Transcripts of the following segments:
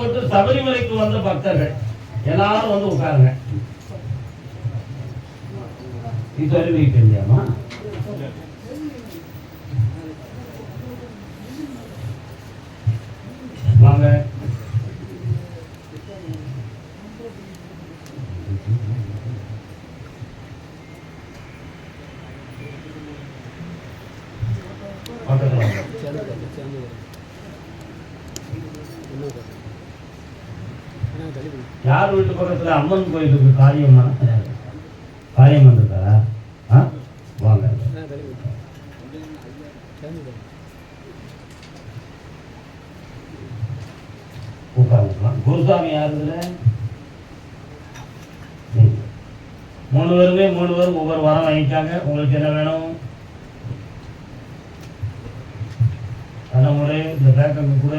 மாலை சபரிமலைக்கு வந்த பக்தர்கள் எல்லாரும் வந்து உட்காருங்க. நீ சொல்லி இல்லையாமா வாங்க பக்கத்துல வாங்க. யார் வீட்டு பக்கத்துல அம்மன் கோயிலுக்கு காரியம் காரியம் வந்திருக்காரா ஆ? வாங்க. உட்காந்துக்கலாம் குருசாமி யார் இதுல? மூணு பேருமே மூணு பேரும் ஒவ்வொரு வாரம் வாங்கிக்காங்க. உங்களுக்கு என்ன வேணும்? கண்ணமுறை இந்த பேக்கங்க கூட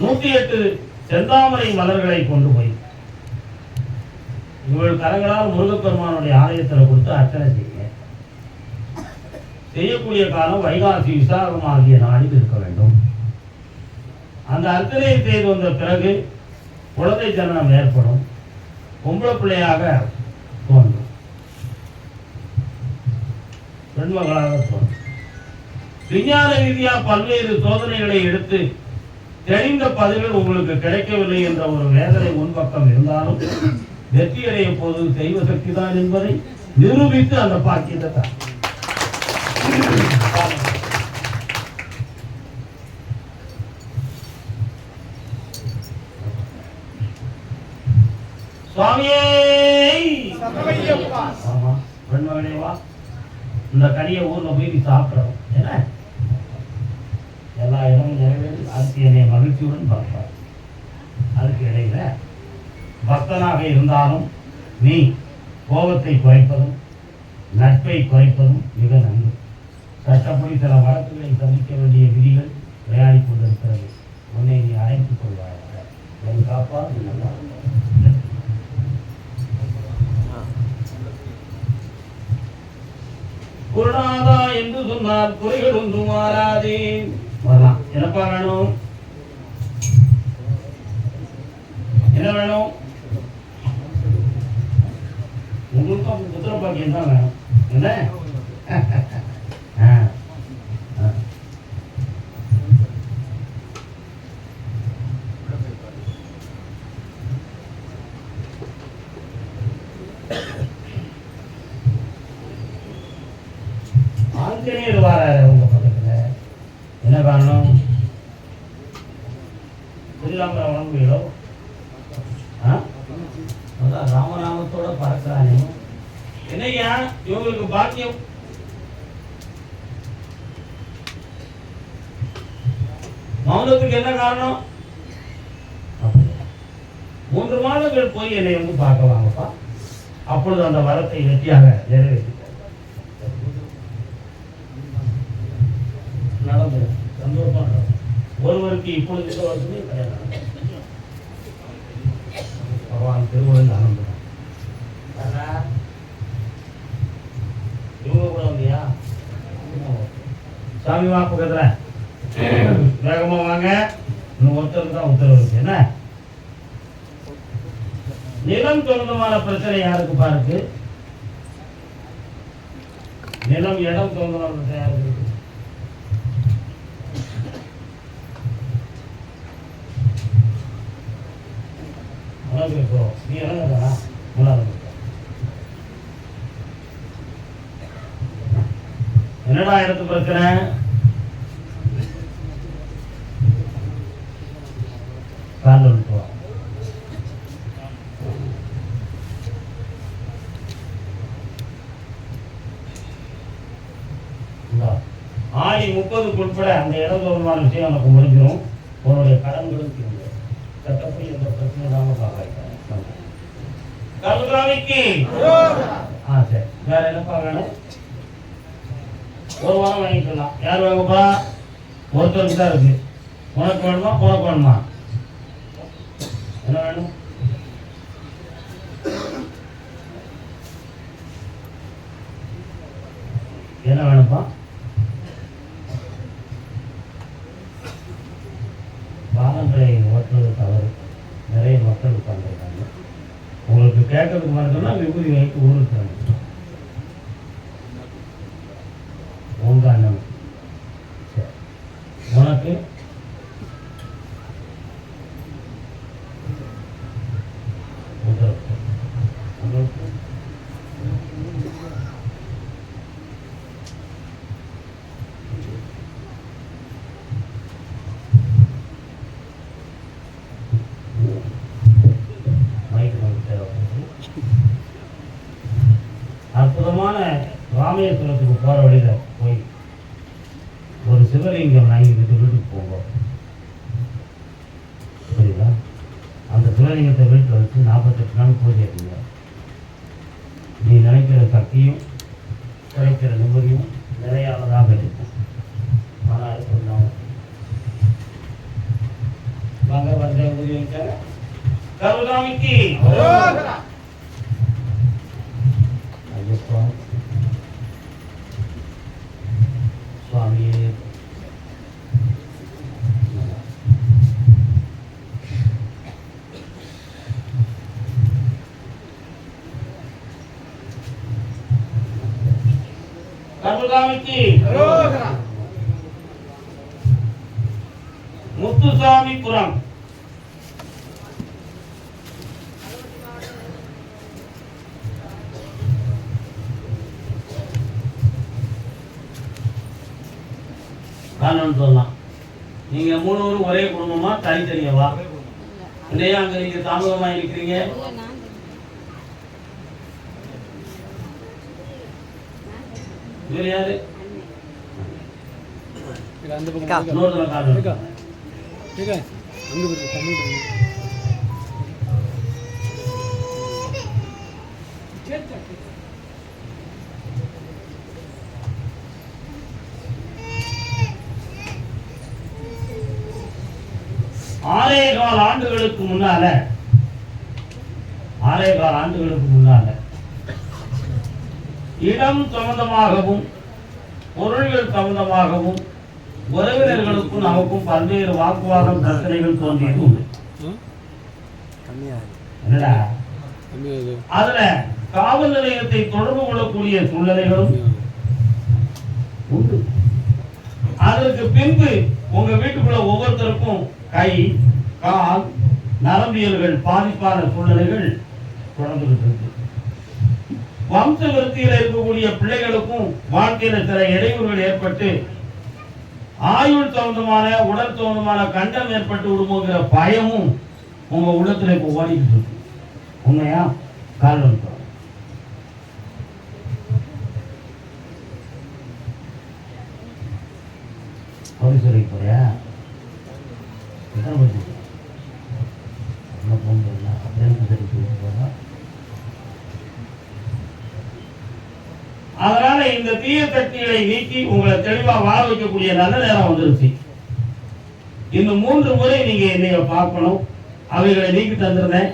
நூத்தி எட்டு செந்தாமரை மலர்களை கொண்டு போய் இவள் கரங்களால் முருகப்பெருமானுடைய ஆலயத்தில் கொடுத்து அர்ச்சனை செய்யுங்க செய்யக்கூடிய காலம் வைகாசி விசாகம் ஆகிய நாளில் இருக்க வேண்டும். அந்த அர்ச்சனையை செய்து வந்த பிறகு குழந்தை ஜனனம் ஏற்படும். பொம்பளை பிள்ளையாக தோன்றும். பெண்மகளாக தோன்றும். விஞ்ஞான ரீதியா பல்வேறு சோதனைகளை எடுத்து தெரிந்த பதில்கள் உங்களுக்கு கிடைக்கவில்லை என்ற ஒரு வேதனை முன்பக்கம் இருந்தாலும் வெற்றியடைய போது தெய்வ சக்தி தான் என்பதை நிரூபித்து அந்த பாக்கியத்தை தான் சுவாமியே! ஆமா பெண்மகளே வா. இந்த கனியை ஊர்ல போய் நீ சாப்பிடணும். என்ன? எல்லா இடமும் நிறைவேறி மகிழ்ச்சியுடன் பார்ப்பார். அதுக்கு இடையில பக்தனாக இருந்தாலும் நீ கோபத்தை குறைப்பதும் நட்பை குறைப்பதும் மிக நன்று. சட்டப்படி சில வழக்குகளை சந்திக்க வேண்டிய விதிகள் விளையாடிக் கொண்டிருக்கிறது. உன்னை நீ அழைத்துக் கொள்வாயாக. என் காப்பா நல்லா குருநாதா என்று சொன்னால் குறைகள் ஒன்றும் மாறாதே. வரலாம். என்னப்பா வேணும் என்ன வேணும்? உங்களுக்கும் புத்திர பாக்கியம் தான் வேணும். என்ன ஆ. ஆ. ஆஞ்சநேயர் வாராரு உங்க பக்கத்துல என்ன காரணம் ஸ்ரீராமர் அதான் ராமநாமத்தோட பறக்கிறானே. என்னையா இவங்களுக்கு பாக்கியம்? மௌனத்துக்கு என்ன காரணம்? மூன்று மாதங்கள் போய் என்னை வந்து பார்க்க வாங்கப்பா அப்பொழுது அந்த வரத்தை வெற்றியாக நிறைவேற்றி நடந்தது. சந்தோஷமா இருக்கும். ஒருவருக்கு இப்பொழுது இந்த வருஷமே கல்யாணம் பகவான் திருமணம் ஆனந்தம் அண்ணா, இவங்க கூட வந்தியா? சாமி வா பக்கத்துல. வேகமா வாங்க. இன்னும் ஒருத்தர் தான் உத்தரவு இருக்கு. என்ன? நிலம் சொந்தமான பிரச்சனை யாருக்கு பாருக்கு நிலம் இடம் சொந்தமான பிரச்சனை யாருக்கு வாழ்க்கை போகிறோம் நீ அழகாக நல்லா இருந்துக்க என்னடா எனக்கு பிரச்சனை காலில் விட்டுருவான் ஆடி முப்பதுக்கு உட்பட அந்த இடத்துல விஷயம் எனக்கு முடிஞ்சிடும் உன்னுடைய கடன்களுக்கு கட்டப்படி எந்த பிரச்சனை இல்லாமல் காப்பாற்று கருதாமிக்கு ஆ சரி வேற என்னப்பா வேணும் ஒரு வாரம் வாங்கிக்கலாம் யார் வாங்கப்பா ஒருத்தருக்கு தான் இருக்கு உனக்கு வேணுமா உனக்கு வேணுமா என்ன வேணும் என்ன வேணும்ப்பா உங்களுக்கு கேட்கறதுக்கு மட்டும்னா விபூதி வாங்கி ஊருக்கு உங்க அண்ணன் சரி. உனக்கு உங்களுக்கு உங்களுக்கு மைக் நமக்கு தேவைப்படுது அற்புதமான ராமேஸ்வரத்துக்கு போற வழியில போய் ஒரு சிவலிங்கம் வாங்கிக்கிட்டு வீட்டுக்கு போங்க புரியுதா? அந்த சிவலிங்கத்தை வீட்டில் வச்சு நாற்பத்தெட்டு நாள் பூஜை பண்ணுங்க. நீ நினைக்கிற சக்தியும் கிடைக்கிற நிம்மதியும் நிறையானதாக இருக்கும். ஆனால் கொஞ்சம் வாங்க வந்து உதவி வைக்க கருதாமிக்கு ஐயப்பா आम्ही ముత్తుస్వామి పురం காரணம் சொல்லலாம் நீங்க மூணு பேரும் ஒரே குடும்பமா தனித்தனியவா இல்லையா அங்க நீங்க தாமதமா இருக்கிறீங்க இவர் யாரு அந்த பக்கம் ஆலய கால ஆண்டுகளுக்கு முன்னால ஆலய கால் ஆண்டுகளுக்கு முன்னால இடம் சம்பந்தமாகவும் பொருள்கள் சம்பந்தமாகவும் உறவினர்களுக்கும் நமக்கும் பல்வேறு வாக்குவாதம் பிரச்சனைகள் தோன்றியது உண்டு. அதுல காவல் நிலையத்தை தொடர்பு கொள்ளக்கூடிய சூழ்நிலைகளும் உண்டு. அதற்கு பின்பு உங்க வீட்டுக்குள்ள ஒவ்வொருத்தருக்கும் கை கால் நரம்பியல்கள் பாதிப்பான சூழ்நிலைகள் தொடர்ந்துகிட்டு இருக்கு வம்ச விருத்தியில் இருக்கக்கூடிய பிள்ளைகளுக்கும் வாழ்க்கையில சில இடையூறுகள் ஏற்பட்டு ஆயுள் சம்பந்தமான உடல் சம்பந்தமான கண்டம் ஏற்பட்டு விடுமோங்கிற பயமும் உங்க உள்ளத்துல இப்போ ஓடிக்கிட்டு இருக்கு உண்மையா காரணம் சொல்றேன். போறியா? எத்தனை என்ன அப்படின்னு அதனால இந்த தீய சக்திகளை நீக்கி உங்களை தெளிவா வாழ வைக்கக்கூடிய நல்ல நேரம் வந்துருச்சு. இந்த மூன்று முறை நீங்க என்னைய பார்க்கணும். அவைகளை நீக்கி தந்திருந்தேன்.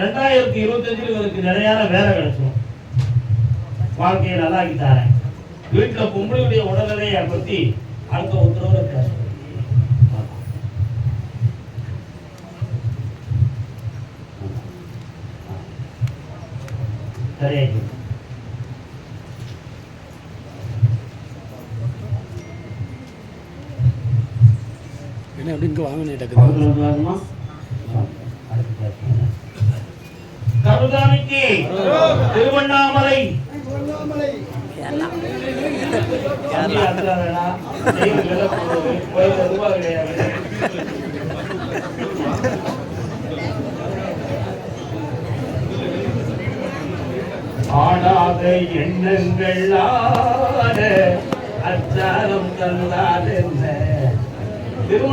ரெண்டாயிரத்தி இருபத்தஞ்சில் இவருக்கு நிறையான வேலை கிடைச்சிடும் வாழ்க்கையை நல்லாக்கி தரேன். வீட்டுல பொம்பளையுடைய உடல்நிலையை பத்தி அடுத்த உத்தரவு பேசுறேன் சரியா என்ன அப்படி இங்கே வாங்கினே. கருதானிக்கு திருவண்ணாமலை தம்பி ஆடாத எண்ணங்கள் ஆட அச்சாரம் தந்தால் என்ன